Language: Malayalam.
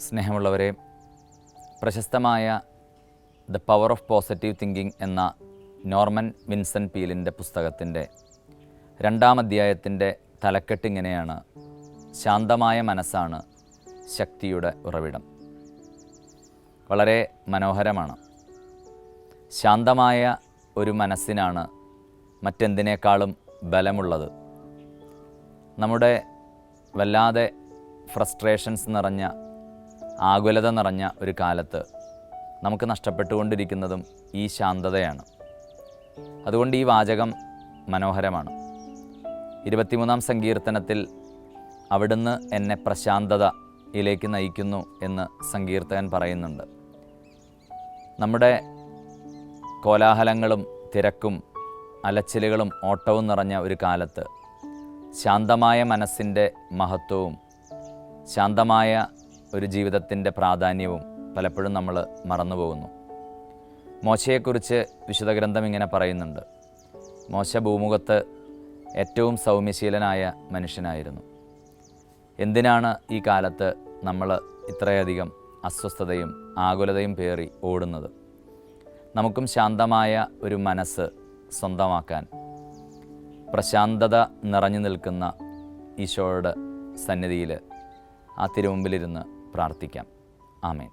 സ്നേഹമുള്ളവരെ പ്രശസ്തമായ the power of positive thinking എന്ന നോർമൻ വിൻസൻ പീലിന്റെ പുസ്തകത്തിന്റെ രണ്ടാം അധ്യായത്തിന്റെ തലക്കെട്ടിങ്ങനെയാണ് ശാന്തമായ മനസ്സാണ് ശക്തിയുടെ ഉറവിടം. വളരെ മനോഹരമാണ്. ശാന്തമായ ഒരു മനസ്സിനാണ് മറ്റെന്തിനേക്കാളും ബലമുള്ളത്. നമ്മുടെ വല്ലാതെ ഫ്രസ്ട്രേഷൻസ് നിറഞ്ഞ ആകുലത നിറഞ്ഞ ഒരു കാലത്ത് നമുക്ക് നഷ്ടപ്പെട്ടുകൊണ്ടിരിക്കുന്നതും ഈ ശാന്തതയാണ്. അതുകൊണ്ട് ഈ വാചകം മനോഹരമാണ്. ഇരുപത്തിമൂന്നാം സങ്കീർത്തനത്തിൽ അവിടുന്ന് എന്നെ പ്രശാന്തതയിലേക്ക് നയിക്കുന്നു എന്ന് സങ്കീർത്തകൻ പറയുന്നുണ്ട്. നമ്മുടെ കോലാഹലങ്ങളും തിരക്കും അലച്ചിലുകളും ഓട്ടവും നിറഞ്ഞ ഒരു കാലത്ത് ശാന്തമായ മനസ്സിന്റെ മഹത്വവും ശാന്തമായ ഒരു ജീവിതത്തിന്റെ പ്രാധാന്യവും പലപ്പോഴും നമ്മൾ മറന്നുപോകുന്നു. മോശയെക്കുറിച്ച് വിശുദ്ധ ഗ്രന്ഥം ഇങ്ങനെ പറയുന്നുണ്ട്. മോശ ഭൂമുഖത്ത് ഏറ്റവും സൗമ്യശീലനായ മനുഷ്യനായിരുന്നു. എന്തിനാണ് ഈ കാലത്ത് നമ്മൾ ഇത്രയധികം അസ്വസ്ഥതയും ആകുലതയും പേറി ഓടുന്നത്? നമുക്കും ശാന്തമായ ഒരു മനസ്സ് സ്വന്തമാക്കാൻ പ്രശാന്തത നിറഞ്ഞു നിൽക്കുന്ന ഈശോയുടെ സന്നിധിയിൽ ആ തിരുമുമ്പിലിരുന്ന് പ്രാർത്ഥിക്കാം. ആമേൻ.